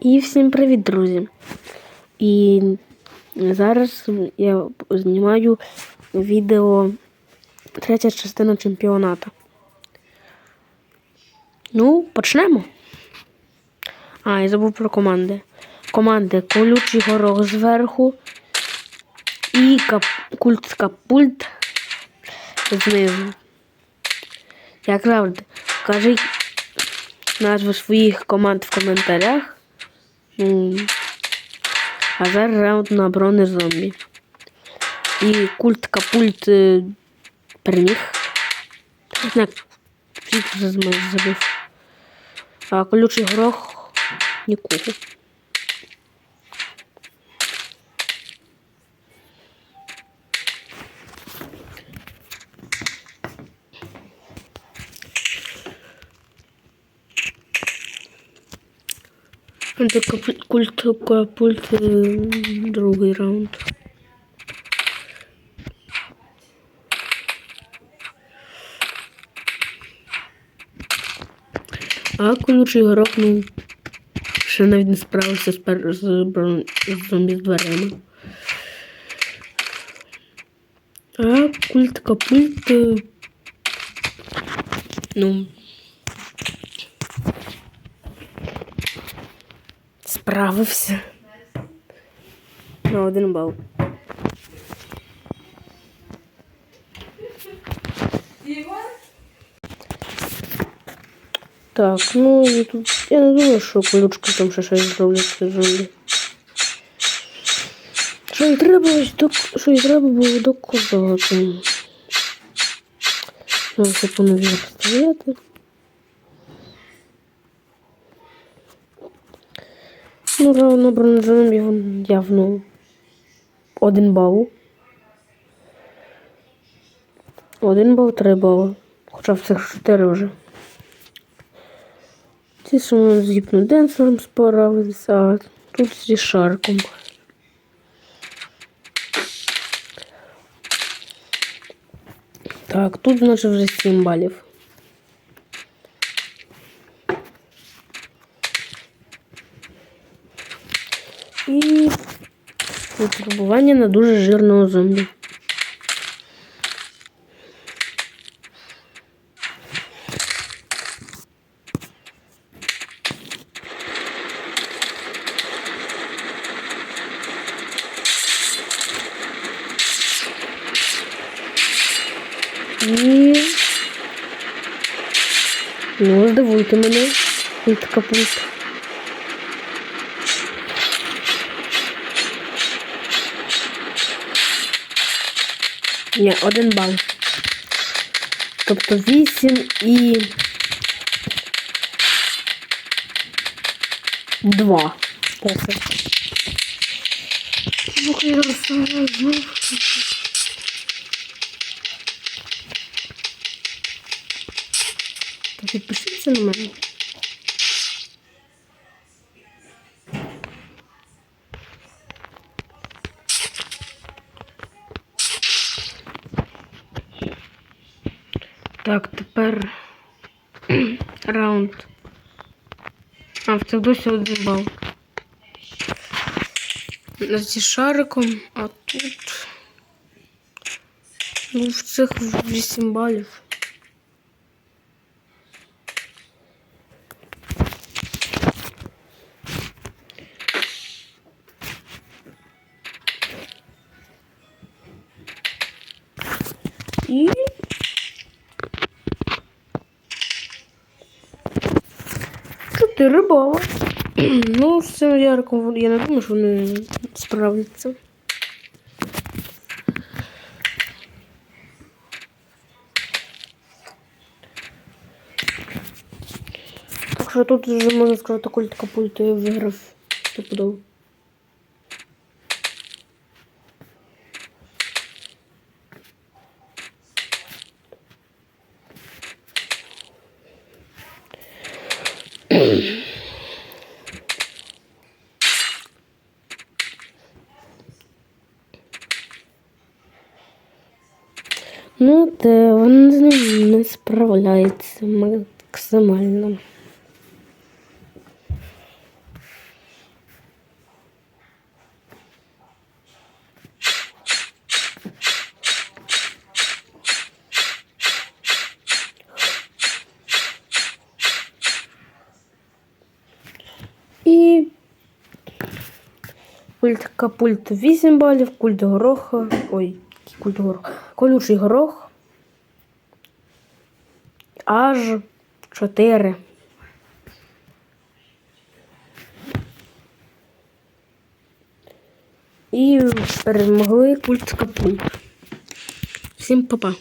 І всім привіт, друзі! І зараз я знімаю відео третя частина чемпіоната. Ну, почнемо. А, я забув про команди. Команди колючий горох зверху і кап... культ капульт знизу. Як завжди, кажіть назви своїх команд в коментарях. А зараз раунд на бронезомбі. І культ капульт е, переміг. Не, забив. А колючий горох нікого. Це культ капульт другий раунд. А колючий горох, ну, ще навіть не справився з, пер... з зомбі з дверима. А культ капульт. е, Ну. Справився. На один бал. Так, ну і тут я не думаю, що колючки там ще щось зроблять зомбі. Що і треба до що і треба було доказати. Треба все по нові. Ну, равно бронзовим явно один бал. Один бал, три бали. Хоча в цих чотири вже. Ці що з гіпноденсером справилися, а тут зі шарком. Так, тут, значить, вже 7 балів. І випробування на дуже жирного зомбі. І... Ну, здивуйте мене. Пульт Ні, один бал. Тобто 8 і 2. Слухай, я розставляю знову. То підпишіться на мене. Так, тепер раунд. А, в досі один бал. Зі шариком, а тут. Ну, в цих 8 балів. І Чотири рибала. Ну, з цим ярком я не думаю, що вони справляться. Так що тут вже можна сказати, культ капульт я виграв стопудово. Ну, де вона з ним не справляється максимально. І пульт капульт 8 балів, культ гороха. Ой який культ гороха. Колючий горох. Аж 4. І перемогли культ капульт. Всім па-па.